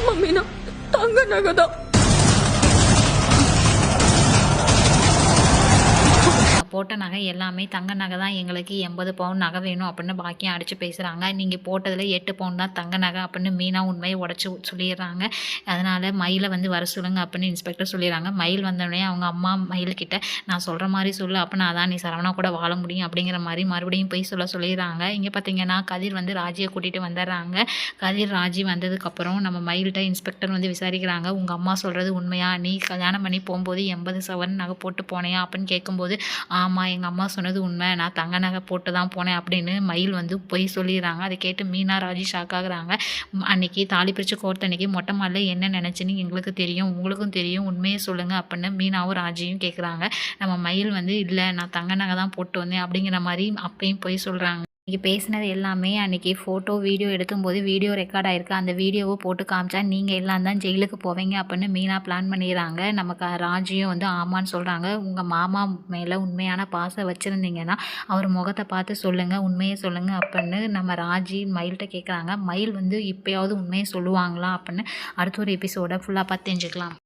ஆமா மீனா தங்க நகை போட்ட நகை எல்லாமே தங்க நகை தான். எங்களுக்கு எண்பது பவுன் நகை வேணும் அப்படின்னு பாக்கியம் அடித்து பேசுகிறாங்க நீங்கள் போட்டதில் எட்டு பவுன் தான் தங்க நகை அப்படின்னு மீனா உண்மையை உடச்சி சொல்லிடுறாங்க. அதனால் மயிலை வந்து வர சொல்லுங்க அப்படின்னு இன்ஸ்பெக்டர் சொல்லிடுறாங்க. மயில் வந்தோடனே அவங்க அம்மா மயில்கிட்ட நான் சொல்கிற மாதிரி சொல்லு அப்போ நான் தான் நீ சரவணா கூட வாழ முடியும் அப்படிங்கிற மாதிரி மறுபடியும் போய் சொல்ல சொல்லிடுறாங்க. இங்கே பார்த்தீங்கன்னா கதிர் வந்து ராஜியை கூட்டிகிட்டு வந்துடுறாங்க. கதிர் ராஜி வந்ததுக்கப்புறம் நம்ம மயில்கிட்ட இன்ஸ்பெக்டர் வந்து விசாரிக்கிறாங்க. உங்கள் அம்மா சொல்கிறது உண்மையா? நீ கல்யாணம் பண்ணி போகும்போது எண்பது சவரன் நகை போட்டு போனையா? அப்படின்னு கேட்கும்போது ஆமாம் எங்கள் அம்மா சொன்னது உண்மை. நான் தங்க நகை போட்டு தான் போனேன் அப்படின்னு மயில் வந்து பொய் சொல்லிடுறாங்க. அதை கேட்டு மீனா ராஜி ஷாக் ஆகுறாங்க. அன்னைக்கு தாலி பிரித்து கோர்த்த அன்றைக்கி மொட்டை மாலில் என்ன நினச்சின்னு எங்களுக்கு தெரியும் உங்களுக்கும் தெரியும் உண்மையை சொல்லுங்கள் அப்படின்னு மீனாவும் ராஜியும் கேட்குறாங்க நம்ம மயில் வந்து இல்லை நான் தங்க நகை தான் போட்டு வந்தேன் அப்படிங்கிற மாதிரி அப்பயும் பொய் சொல்கிறாங்க இன்றைக்கி பேசினது எல்லாமே அன்றைக்கி ஃபோட்டோ வீடியோ எடுக்கும்போது வீடியோ ரெக்கார்ட் ஆயிருக்கு. அந்த வீடியோவை போட்டு காமிச்சா நீங்கள் எல்லாம் தான் ஜெயிலுக்கு போவீங்க அப்படின்னு மீனா பிளான் பண்ணிடுறாங்க. நமக்கு ராஜியும் வந்து ஆமான்னு சொல்கிறாங்க உங்கள் மாமா மேலே உண்மையான பாசம் வச்சுருந்தீங்கன்னா அவர் முகத்தை பார்த்து சொல்லுங்கள் உண்மையை சொல்லுங்கள் அப்படின்னு நம்ம ராஜி மயில்கிட்ட கேட்குறாங்க மயில் வந்து இப்போயாவது உண்மையை சொல்லுவாங்களா அப்படின்னு அடுத்த ஒரு எபிசோட ஃபுல்லாக பார்த்து தெரிஞ்சுக்கலாம்.